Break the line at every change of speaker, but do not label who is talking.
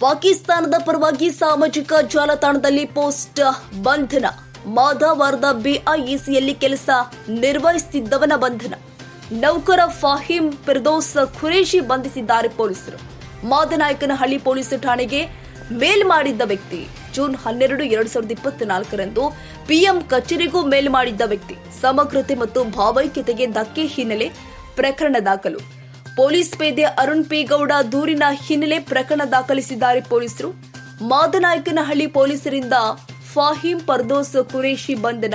ಪಾಕಿಸ್ತಾನದ ಪರವಾಗಿ ಸಾಮಾಜಿಕ ಜಾಲತಾಣದಲ್ಲಿ ಪೋಸ್ಟ್ ಬಂಧನ. ಮಾಧವಾರದ ಬಿಐಇಸಿಯಲ್ಲಿ ಕೆಲಸ ನಿರ್ವಹಿಸುತ್ತಿದ್ದವನ ಬಂಧನ. ನೌಕರ ಫಾಹಿಂ ಫಿರ್ದೋಸ್ ಖುರೇಶಿ ಬಂಧಿಸಿದ್ದಾರೆ ಪೊಲೀಸರು. ಮಾದನಾಯಕನಹಳ್ಳಿ ಪೊಲೀಸ್ ಠಾಣೆಗೆ ಮೇಲ್ ಮಾಡಿದ್ದ ವ್ಯಕ್ತಿ. ಜೂನ್ ಹನ್ನೆರಡು, ಎರಡ್ ಸಾವಿರದ ಇಪ್ಪತ್ನಾಲ್ಕರಂದು ಪಿಎಂ ಕಚೇರಿಗೂ ಮೇಲ್ ಮಾಡಿದ್ದ ವ್ಯಕ್ತಿ. ಸಮಗ್ರತೆ ಮತ್ತು ಭಾವೈಕ್ಯತೆಗೆ ಧಕ್ಕೆ ಹಿನ್ನೆಲೆ ಪ್ರಕರಣ ದಾಖಲು. ಪೊಲೀಸ್ ಪೇದೆ ಅರುಣ್ ಪೇಗೌಡ ದೂರಿನ ಹಿನ್ನೆಲೆ ಪ್ರಕರಣ ದಾಖಲಿಸಿದ್ದಾರೆ ಪೊಲೀಸರು. ಮಾದನಾಯಕನಹಳ್ಳಿ ಪೊಲೀಸರಿಂದ ಫಾಹಿಂ ಪರ್ದೋಸ್ ಕುರೇಶಿ ಬಂಧನ.